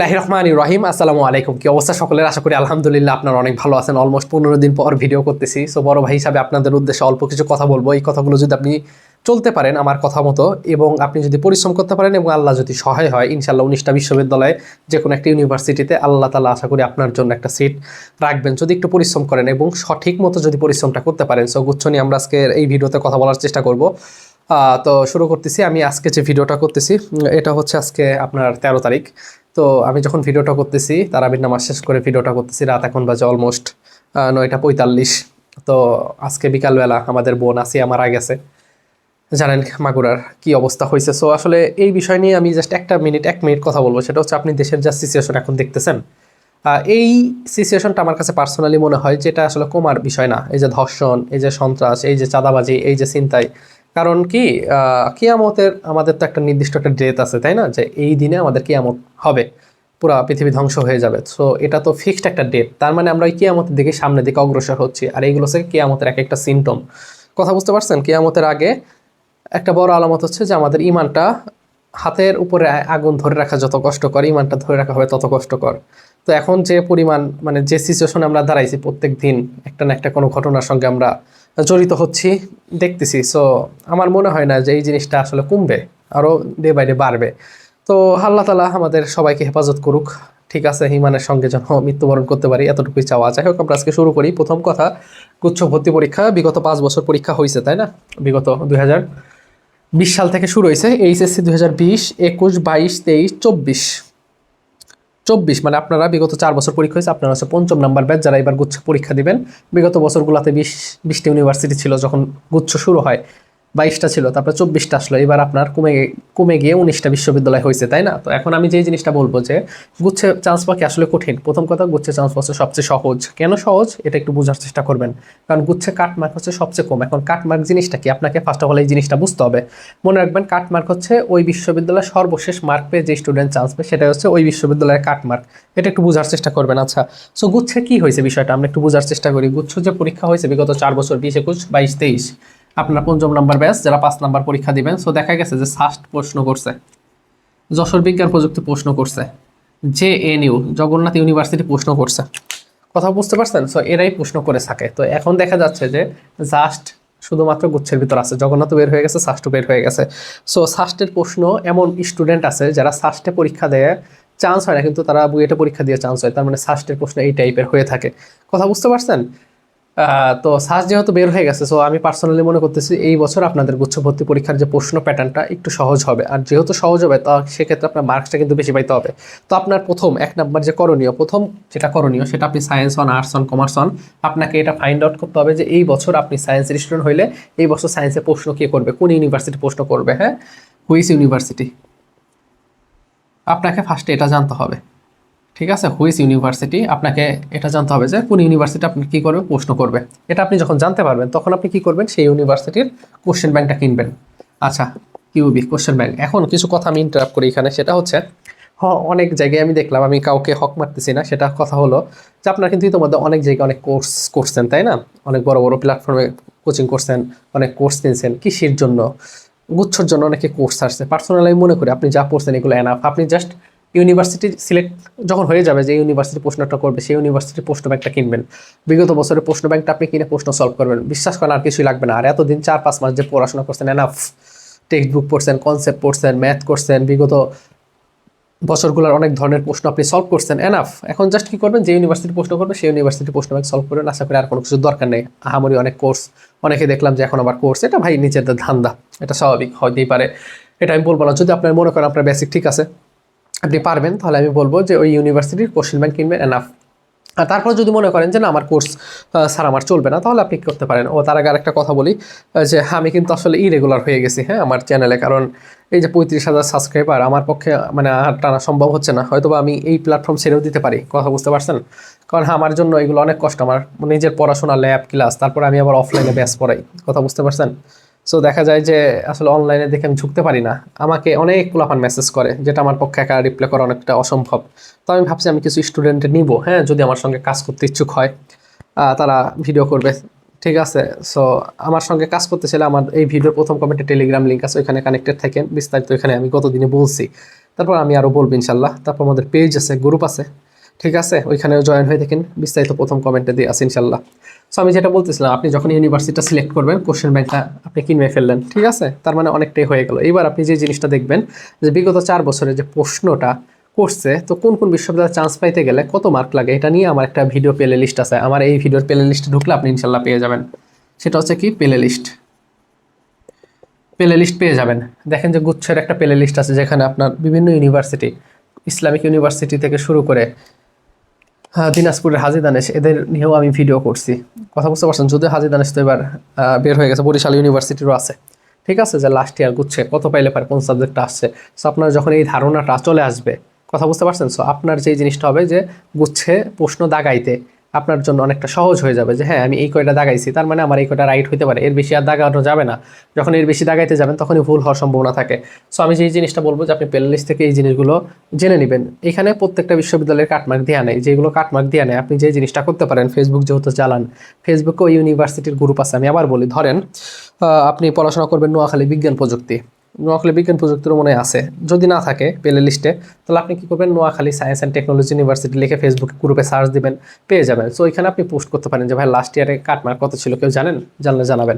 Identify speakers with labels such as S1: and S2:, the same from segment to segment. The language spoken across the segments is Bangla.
S1: লাহি রহমান রহিম, আসসালামু আলাইকুম। কি অবস্থা সকলের? আশা করি আলহামদুলিল্লাহ আপনারা অনেক ভালো আছেন। অলমোস্ট পনেরো দিন পর ভিডিও করতেছি। সো বড় ভাই হিসাবে আপনাদের উদ্দেশ্যে অল্প কিছু কথা বলব। এই কথাগুলো যদি আপনি চলতে পারেন আমার কথা মতো, এবং আপনি যদি পরিশ্রম করতে পারেন, এবং আল্লাহ যদি সহায় হয় ইনশাল্লাহ উনিশটা বিশ্ববিদ্যালয়ে যে কোনো একটা ইউনিভার্সিটিতে আল্লাহ তালা আশা করি আপনার জন্য একটা সিট রাখবেন। যদি একটু পরিশ্রম করেন, এবং সঠিক মতো যদি পরিশ্রমটা করতে পারেন সো গুচ্ছ নিয়ে আমরা আজকে এই ভিডিওতে কথা বলার চেষ্টা করব। তো শুরু করতেছি। আমি আজকে যে ভিডিওটা করতেছি এটা হচ্ছে আজকে আপনার তেরো তারিখ। তো আমি যখন ভিডিওটা করতেছি, তারাবির নামাজ শেষ করে ভিডিওটা করতেছি, রাত এখন বাজে অলমোস্ট নয়টা পঁয়তাল্লিশ। তো আজকে বিকালবেলা আমাদের বোন আসিয়া মারা গেছে। জানেন মাগুরার কি অবস্থা হয়েছে। সো আসলে এই বিষয় নিয়ে আমি জাস্ট একটা মিনিট এক মিনিট কথা বলব। সেটা হচ্ছে আপনি দেশের যা সিচুয়েশন এখন দেখতেছেন এই সিচুয়েশনটা আমার কাছে পার্সোনালি মনে হয় যেটা আসলে কমার বিষয় না। এই যে ধর্ষণ, এই যে সন্ত্রাস, এই যে চাঁদাবাজি, এই যে চিন্তাই কারণ কি কিয়ামতের আমাদের তো একটা নির্দিষ্ট একটা ডেট আছে, তাই না? যে এই দিনে আমাদের কিয়ামত হবে, পুরা পৃথিবী ধ্বংস হয়ে যাবে। সো এটা তো ফিক্সড একটা ডেট তার মানে আমরা ওই কিয়ামতের দিকে, সামনের দিকে অগ্রসর হচ্ছি। আর এইগুলো হচ্ছে কিয়ামতের এক একটা সিমটম কথা বুঝতে পারছেন? কিয়ামতের আগে একটা বড় আলামত হচ্ছে যে আমাদের ইমানটা হাতের উপরে আগুন ধরে রাখা যত কষ্টকর ইমানটা ধরে রাখা হবে তত কষ্টকর। তো এখন যে পরিমাণ মানে যে সিচুয়েশনে আমরা দাঁড়াইছি প্রত্যেক দিন একটা না একটা কোনো ঘটনার সঙ্গে আমরা জড়িত হচ্ছি, দেখতেছি। সো আমার মনে হয় না যে এই জিনিসটা আসলে কমবে আরও ডে বাই ডে বাড়বে। তো আল্লাহ তালা আমাদের সবাইকে হেফাজত করুক। ঠিক আছে হিমানের সঙ্গে যেন মৃত্যুবরণ করতে পারি, এতটুকুই চাওয়া। যাই হোক, আমরা আজকে শুরু করি। প্রথম কথা, গুচ্ছ ভর্তি পরীক্ষা। বিগত পাঁচ বছর পরীক্ষা হয়েছে, তাই না? বিগত দুই বিশ সাল থেকে শুরু হয়েছে, এইচএসসি দুই হাজার বিশ, একুশ, বাইশ, তেইশ, চব্বিশ। চব্বিশ মানে আপনারা বিগত চার বছর পরীক্ষা হয়েছে, আপনারা হচ্ছে পঞ্চম নাম্বার ব্যাচ যারা এবার গুচ্ছ পরীক্ষা দেবেন। বিগত বছরগুলোতে বিশ, বিশটি ইউনিভার্সিটি ছিল যখন গুচ্ছ শুরু হয়। বাইশটা ছিল, তারপরে চব্বিশটা আসলো, এবার আপনার কমে কমে গিয়ে উনিশটা বিশ্ববিদ্যালয় হয়েছে, তাই না? তো এখন আমি যে জিনিসটা বলব যে, গুচ্ছে চান্স পাওয়া আসলে কঠিন? প্রথম কথা, গুচ্ছে চান্স পাওয়া সবচেয়ে সহজ। কেন সহজ? এটা একটু বোঝার চেষ্টা করবেন। কারণ গুচ্ছে কাট মার্ক হচ্ছে সবচেয়ে কম। এখন কাট মার্ক জিনিসটা কি? আপনাকে ফার্স্ট অফ অল এই জিনিসটা বুঝতে হবে। মনে রাখবেন কাট মার্ক হচ্ছে ওই বিশ্ববিদ্যালয়ের সর্বশেষ মার্ক পেয়ে যে স্টুডেন্ট চান্স পেয়ে সেটা হচ্ছে ওই বিশ্ববিদ্যালয়ের কাট মার্ক এটা একটু বোঝার চেষ্টা করবেন। আচ্ছা সো গুচ্ছে কি হয়েছে বিষয়টা? আমরা একটু বোঝার চেষ্টা করি। গুচ্ছ যে পরীক্ষা হয়েছে বিগত চার বছর, বিশ, একুশ, বাইশ, তেইশ। আপনার পঞ্চম নাম্বার ব্যাচ, যারা পাঁচ নাম্বার পরীক্ষা দিবেন। সো দেখা গেছে যে ফার্স্ট প্রশ্ন করছে। যশোর বিজ্ঞান প্রযুক্তি প্রশ্ন করছে। J N U, Jagannath university প্রশ্ন করছে। কথা বুঝতে পারছেন? সো এরাই প্রশ্ন করে থাকে। তো এখন দেখা যাচ্ছে যে জাস্ট শুধুমাত্র গুচ্ছের ভিতর আছে। জগন্নাথ বের হয়ে গেছে সাস্টও বের হয়ে গেছে। সো সাস্টের প্রশ্ন এমন স্টুডেন্ট আছে যারা সাস্টে পরীক্ষা দেয় চান্স হয় না, কিন্তু তারা বুয়েটে পরীক্ষা দিয়ে চান্স হয়। তার মানে সাস্টের প্রশ্ন এই টাইপের হয়ে থাকে। কথা বুঝতে পারছেন? তো সার্চ যেহেতু বের হয়ে গেছে সো আমি পার্সোনালি মনে করতেছি এই বছর আপনাদের গুচ্ছ ভর্তি পরীক্ষার যে প্রশ্ন প্যাটার্নটা একটু সহজ হবে। আর যেহেতু সহজ হবে, তা সেক্ষেত্রে আপনার মার্কসটা কিন্তু বেশি পাইতে হবে। তো আপনার প্রথম এক নাম্বার যে করণীয়, প্রথম যেটা করণীয় সেটা আপনি science on arts on commerce on আপনাকে এটা ফাইন্ড আউট করতে হবে যে এই বছর আপনি সায়েন্সের স্টুডেন্ট হইলে এই বছর সায়েন্সের প্রশ্ন কে করবে, কোন ইউনিভার্সিটি প্রশ্ন করবে হ্যাঁ? হুইস ইউনিভার্সিটি আপনাকে ফার্স্টে এটা জানতে হবে। ঠিক আছে? হুইস ইউনিভার্সিটি আপনাকে এটা জানতে হবে যে কোন ইউনিভার্সিটি আপনি কী করবে প্রশ্ন করবে এটা আপনি যখন জানতে পারবেন, তখন আপনি কি করবেন? সেই ইউনিভার্সিটির কোশ্চেন ব্যাংকটা কিনবেন। আচ্ছা কিউবি কোশ্চেন ব্যাংক এখন কিছু কথা আমি ইন্টারাপ্ট করি এখানে, সেটা হচ্ছে, হ, অনেক জায়গায় আমি দেখলাম, আমি কাউকে হক মারতেছি না। সেটা কথা হলো যে আপনারা কিন্তু ইতিমধ্যে অনেক জায়গায় অনেক কোর্স করছেন, তাই না? অনেক বড় বড় প্ল্যাটফর্মে কোচিং করছেন, অনেক কোর্স কিনছেন। কৃষির জন্য? গুচ্ছর জন্য অনেকে কোর্স আসছে। পার্সোনালি আমি মনে করি আপনি যা পড়ছেন এগুলো এনাফ আপনি জাস্ট ইউনিভার্সিটি সিলেক্ট যখন হয়ে যাবে যে ইউনিভার্সিটি প্রশ্নটা করবে, সেই ইউনিভার্সিটির প্রশ্ন ব্যাংকটা কিনবেন। বিগত বছরের প্রশ্ন ব্যাংকটা আপনি কিনে প্রশ্ন সলভ করবেন। বিশ্বাস করেন আর কিছুই লাগবে না। আর এতদিন চার পাঁচ মাস যে পড়াশোনা করছেন এনাফ টেক্সট বুক পড়ছেন কনসেপ্ট পড়ছেন ম্যাথ করছেন, বিগত বছরগুলোর অনেক ধরনের প্রশ্ন আপনি সলভ করছেন এনাফ এখন জাস্ট কি করবেন? যে ইউনিভার্সিটি প্রশ্ন করবে সেই ইউনিভার্সিটি প্রশ্ন ব্যাংক সলভ করবেন। আশা করি আর কোনো কিছু দরকার নেই। আহামরি অনেক কোর্স অনেকে দেখলাম যে এখন আবার কোর্স এটা ভাই নিজেদের ধান্দা। এটা স্বাভাবিক, হতেই পারে। এটা আমি বলব না। যদি আপনার মনে করেন আপনার বেসিক ঠিক আছে আপনি পারবেন তাহলে আমি বলব যে ওই ইউনিভার্সিটির কোশ্চেন ব্যাংক কিনবেন এনাফ আর তারপর যদি মনে করেন যে না আমার কোর্স স্যার আমার চলবে না তাহলে আপনি করতে পারেন? ও তার আগে আরেকটা কথা বলি যে আমি কিন্তু আসলে ইরেগুলার হয়ে গেছি হ্যাঁ আমার চ্যানেলে কারণ এই যে পঁয়ত্রিশ হাজার সাবস্ক্রাইবার আমার পক্ষে মানে আর টানা সম্ভব হচ্ছে না। হয়তো আমি এই প্ল্যাটফর্ম ছেড়েও দিতে পারি কথা বুঝতে পারছেন? কারণ হ্যাঁ, আমার জন্য এগুলো অনেক কষ্ট আমার নিজের পড়াশোনা ল্যাব ক্লাস তারপর আমি আবার অফলাইনে ব্যাস পড়াই কথা বুঝতে পারছেন? সো দেখা যায় যে আসলে অনলাইনে দেখে আমি ঝুঁকতে পারি না। আমাকে অনেক পোলাপান মেসেজ করে, যেটা আমার পক্ষে একা রিপ্লাই করা অনেকটা অসম্ভব। তো আমি ভাবছি আমি কিছু স্টুডেন্ট নিব হ্যাঁ যদি আমার সঙ্গে কাজ করতে ইচ্ছুক হয়। তারা ভিডিও করবে। ঠিক আছে? সো আমার সঙ্গে কাজ করতে চাইলে আমার এই ভিডিওর প্রথম কমেন্টে টেলিগ্রাম লিঙ্ক আছে, ওইখানে কানেক্টেড থাকেন। বিস্তারিত এখানে আমি গতদিনে বলছি। তারপর আমি আরও বলব ইনশাল্লাহ তারপর আমাদের পেজ আছে গ্রুপ আছে। ঠিক আছে? ওইখানেও জয়েন হয়ে দেখেন বিস্তারিত প্রথম কমেন্টে দিয়ে আছে ইনশাল্লাহ সো আমি যেটা বলতেছিলাম, আপনি যখন ইউনিভার্সিটিটা সিলেক্ট করবেন কোশ্চেন ব্যাংকটা আপনি কিনবে ফেললেন, ঠিক আছে? তার মানে অনেকটাই হয়ে গেল। এবার আপনি যে জিনিসটা দেখবেন, যে বিগত চার বছরে যে প্রশ্নটা করছে, তো কোন কোন বিশ্ববিদ্যালয়ে চান্স পাইতে গেলে কত মার্ক লাগে, এটা নিয়ে আমার একটা ভিডিও প্লে লিস্ট আছে। আমার এই ভিডিওর প্লে লিস্টে ঢুকলে আপনি ইনশাল্লাহ পেয়ে যাবেন। সেটা হচ্ছে কি? প্লে লিস্ট প্লে লিস্ট পেয়ে যাবেন। দেখেন যে গুচ্ছের একটা প্লে লিস্ট আছে, যেখানে আপনার বিভিন্ন ইউনিভার্সিটি ইসলামিক ইউনিভার্সিটি থেকে শুরু করে দিনাজপুরের হাজি দানেশ এদের নিয়েও আমি ভিডিও করছি। কথা বুঝতে পারছেন যদি হাজি দানেশ তো এবার বের হয়ে গেছে, বরিশাল ইউনিভার্সিটিরও আছে। ঠিক আছে? যে লাস্ট ইয়ার গুচ্ছে, কত পাইলে পারে, কোন সাবজেক্টটা আসছে? সো আপনার যখন এই ধারণাটা চলে আসবে, কথা বুঝতে পারছেন? সো আপনার যেই জিনিসটা হবে যে, গুচ্ছে প্রশ্ন দাগাইতে। আপনার জন্য অনেকটা সহজ হয়ে যাবে যে হ্যাঁ আমি এই কয়টা দাগাইছি, তার মানে আমার এই কয়টা রাইট হতে পারে। এর বেশি আর দাগানো যাবে না। যখন এর বেশি দাগাইতে যাবেন, তখনই ভুল হওয়ার সম্ভাবনা থাকে। সো আমি যে জিনিসটা বলব যে, আপনি প্লেলিস্ট থেকে এই জিনিসগুলো জেনে নেবেন। এখানে প্রত্যেকটা বিশ্ববিদ্যালয়ের কাটমার্ক দেওয়া নেই। যেগুলো কাটমার্ক দেওয়া নেই, আপনি যে জিনিসটা করতে পারেন ফেসবুক যেহেতু চালান ফেসবুকেও ইউনিভার্সিটির গ্রুপ আছে। আমি আবার বলি, ধরেন আপনি পড়াশোনা করবেন নোয়াখালী বিজ্ঞান প্রযুক্তি। নোয়াখালী বিজ্ঞান প্রযুক্তিরও মনে আছে। যদি না থাকে প্লে লিস্টে তাহলে আপনি কি করবেন? Noakhali science and technology university লিখে ফেসবুক গ্রুপে সার্চ দিবেন, পেয়ে যাবেন। সো ওইখানে আপনি পোস্ট করতে পারেন যে, ভাই লাস্ট ইয়ারে কাটমার্ক কত ছিল? কেউ জানেন? জানলে জানাবেন।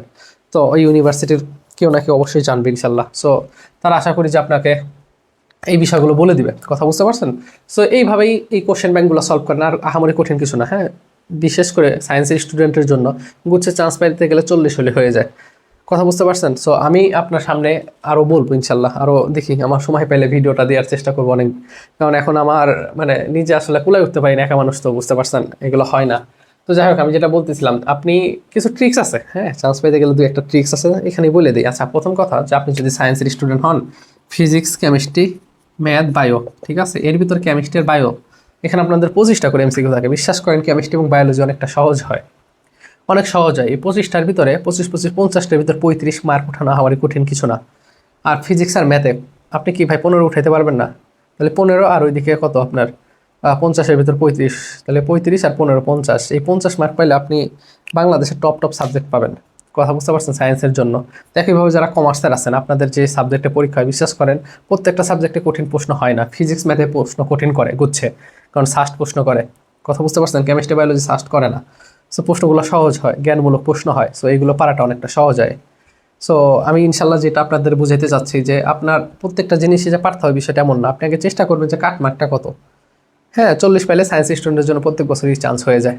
S1: তো, ওই ইউনিভার্সিটির কেউ না কেউ অবশ্যই জানবে, ইনশাল্লাহ। সো তারা আশা করি যে আপনাকে এই বিষয়গুলো বলে দিবে। কথা বুঝতে পারছেন? সো এইভাবেই এই কোশ্চেন ব্যাংকগুলো সলভ করেন। আর আহামরি কঠিন কিছু না হ্যাঁ? বিশেষ করে সায়েন্সের স্টুডেন্টের জন্য গুচ্ছে চান্স পাইতে গেলে চল্লিশ হলে হয়ে যায়। কথা বুঝতে পারছেন? সো আমি আপনার সামনে আরও বলব ইনশাল্লাহ। আরও দেখি, আমার সময় পাইলে ভিডিওটা দেওয়ার চেষ্টা করব অনেক। কারণ এখন আমার মানে নিজে আসলে কুলাই উঠতে পারি না, একা মানুষ তো বুঝতে পারছেন, এগুলো হয় না। তো যাই হোক, আমি যেটা বলতেছিলাম, আপনি কিছু ট্রিক্স আছে হ্যাঁ? চান্স পাইতে গেলে দু একটা ট্রিক্স আছে এখানে বলে দিই। আচ্ছা প্রথম কথা যে আপনি যদি সায়েন্সের স্টুডেন্ট হন ফিজিক্স কেমিস্ট্রি ম্যাথ বায়ো ঠিক আছে? এর ভিতর কেমিস্ট্রি আর বায়ো এখানে আপনাদের পঁচিশটা করে এমসিকিউ থাকে। বিশ্বাস করেন কেমিস্ট্রি এবং বায়োলজি অনেকটা সহজ হয়। অনেক সহজ হয়। এই পঁচিশটার ভিতরে পঁচিশ পঁচিশ, পঞ্চাশটার ভিতরে পঁয়ত্রিশ মার্ক ওঠানো হওয়ারই কঠিন কিছু না। আর ফিজিক্স আর ম্যাথে আপনি কি ভাই পনেরো উঠাইতে পারবেন না? তাহলে পনেরো আর ওইদিকে কত আপনার? পঞ্চাশের ভিতর পঁয়ত্রিশ। তাহলে পঁয়ত্রিশ আর পনেরো পঞ্চাশ। এই পঞ্চাশ মার্ক পাইলে আপনি বাংলাদেশের টপ টপ সাবজেক্ট পাবেন। কথা বুঝতে পারছেন সায়েন্সের জন্য? একইভাবে যারা কমার্সের আছেন, আপনাদের যে সাবজেক্টে পরীক্ষা হয়, বিশ্বাস করেন, প্রত্যেকটা সাবজেক্টে কঠিন প্রশ্ন হয় না। ফিজিক্স ম্যাথে প্রশ্ন কঠিন করে, গুচ্ছে। কারণ সাস্ট প্রশ্ন করে। কথা বুঝতে পারছেন? কেমিস্ট্রি বায়োলজি সাস্ট করে না। সো প্রশ্নগুলো সহজ হয়, জ্ঞানমূলক প্রশ্ন হয় সো এইগুলো পারাটা অনেকটা সহজ হয়। সো আমি ইনশাল্লাহ যেটা আপনাদের বুঝাইতে চাচ্ছি যে আপনার প্রত্যেকটা জিনিসই যে পারতে হবে বিষয়টা এমন না। আপনি আগে চেষ্টা করবেন যে কাটমার্কটা কত। হ্যাঁ চল্লিশ পাইলে সায়েন্স স্টুডেন্টের জন্য প্রত্যেক বছরই চান্স হয়ে যায়।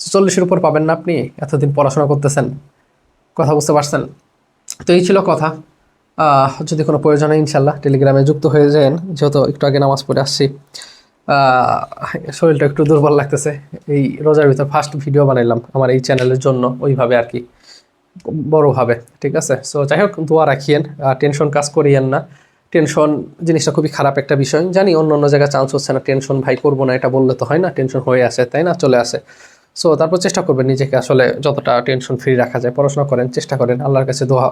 S1: সো চল্লিশের উপর পাবেন না আপনি, এতদিন পড়াশোনা করতেছেন, কথা বুঝতে পারছেন। তো এই ছিল কথা। যদি কোনো প্রয়োজন হয় ইনশাল্লাহ টেলিগ্রামে যুক্ত হয়ে যান, যেহেতু একটু আগে নামাজ পড়ে আসছি। শরীরটা একটু দুর্বল লাগতেছে। এই রোজার ভিতর ফার্স্ট ভিডিও বানাইলাম আমার এই চ্যানেলের জন্য, ওইভাবে আর কি, বড়োভাবে, ঠিক আছে? সো যাই হোক, দোয়া রাখিয়েন টেনশন কাজ করিয়েন না। টেনশন জিনিসটা খুবই খারাপ একটা বিষয়। জানি অন্য অন্য জায়গায় চান্স হচ্ছে না টেনশন ভাই করব না, এটা বললে তো হয় না টেনশন হয়ে আসে তাই না? চলে আসে। সো তারপর চেষ্টা করবেন নিজেকে আসলে যতটা টেনশন ফ্রি রাখা যায়, পড়াশোনা করেন, চেষ্টা করেন। আল্লাহর কাছে দোয়া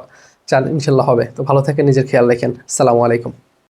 S1: চান, ইনশাল্লাহ হবে। তো ভালো থেকে নিজের খেয়াল রাখেন। সালামু আলাইকুম।